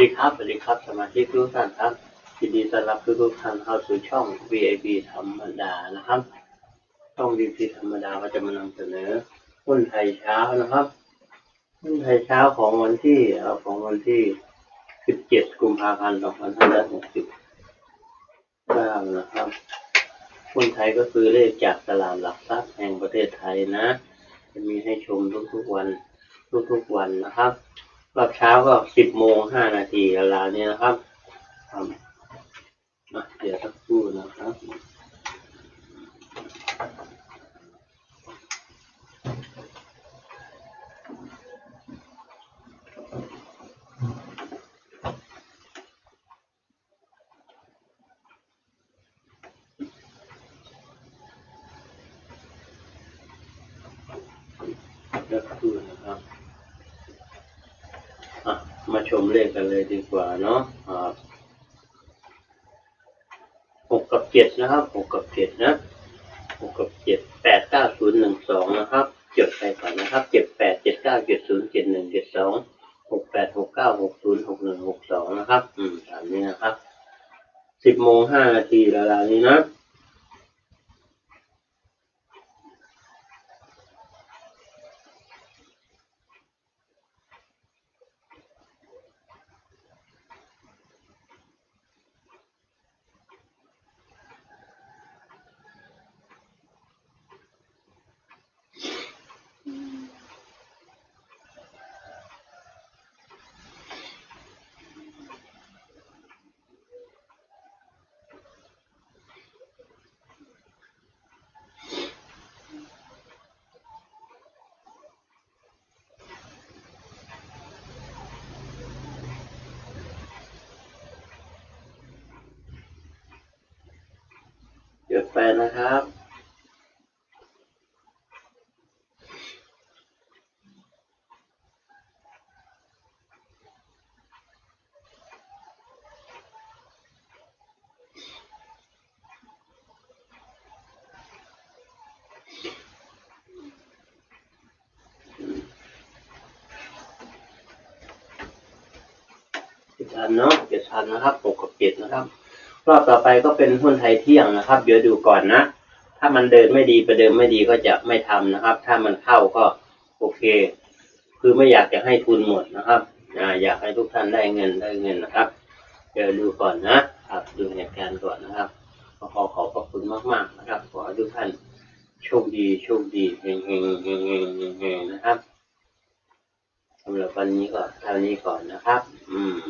ดีครับสวัสดีครับ สมาชิกทุกท่านครับยินดีต้อนรับทุกๆท่านเข้าสู่ช่อง VIP ธรรมดานะครับ ช่อง VIP ธรรมดาก็จะมานำเสนอหุ้นไทยเช้านะครับหุ้นไทยเช้าของวันที่ของวันที่ 17 กุมภาพันธ์ 2569 นะครับหุ้นไทยก็คือเลขจากตลาดหลักทรัพย์แห่งประเทศไทยนะ จะมีให้ชมทุกๆวันทุกๆวันนะครับ รอบเช้าก็สิบโมงห้านาทีเวลานี้นะครับครับเดี๋ยวสักครู่นะครับ สักครู่นะครับ อะ มาชมเลขกันเลยดีกว่าเนาะหกกับเจ็ดนะครับหกกับเจ็ดนะหกกับเจ็ดแปดเก้าศูนย์หนึ่งสองนะครับจดไปก่อนนะครับเจ็ดแปดเจ็ดเก้าเจ็ดศูนย์เจ็ดหนึ่งเจ็ดสองหกแปดหกเก้าหกศูนย์หกหนึ่งหกสองนะครับ อืมตามนี้นะครับสิบโมงห้านาทีเวลานี้นะ จดไปนะครับ เจ็ดพันเนาะเจ็ดพันนะครับหกกับเจ็ดนะครับ รอบต่อไปก็เป็นหุ้นไทยเที่ยงนะครับ เดี๋ยวดูก่อนนะ ถ้ามันเดินไม่ดีประเดิมไม่ดีก็จะไม่ทำนะครับ ถ้ามันเข้าก็โอเค คือไม่อยากจะให้ทุนหมดนะครับอยากให้ทุกท่านได้เงินได้เงินนะครับ เดี๋ยวดูก่อนนะครับดูเหตุการณ์ก่อนนะครับก็ขอขอบคุณมากๆนะครับ ขอให้ทุกท่านโชคดีโชคดีเฮงเฮงเฮงเฮงเฮงเฮงนะครับสำหรับวันนี้ก็เท่านี้ก่อนนะครับ อืม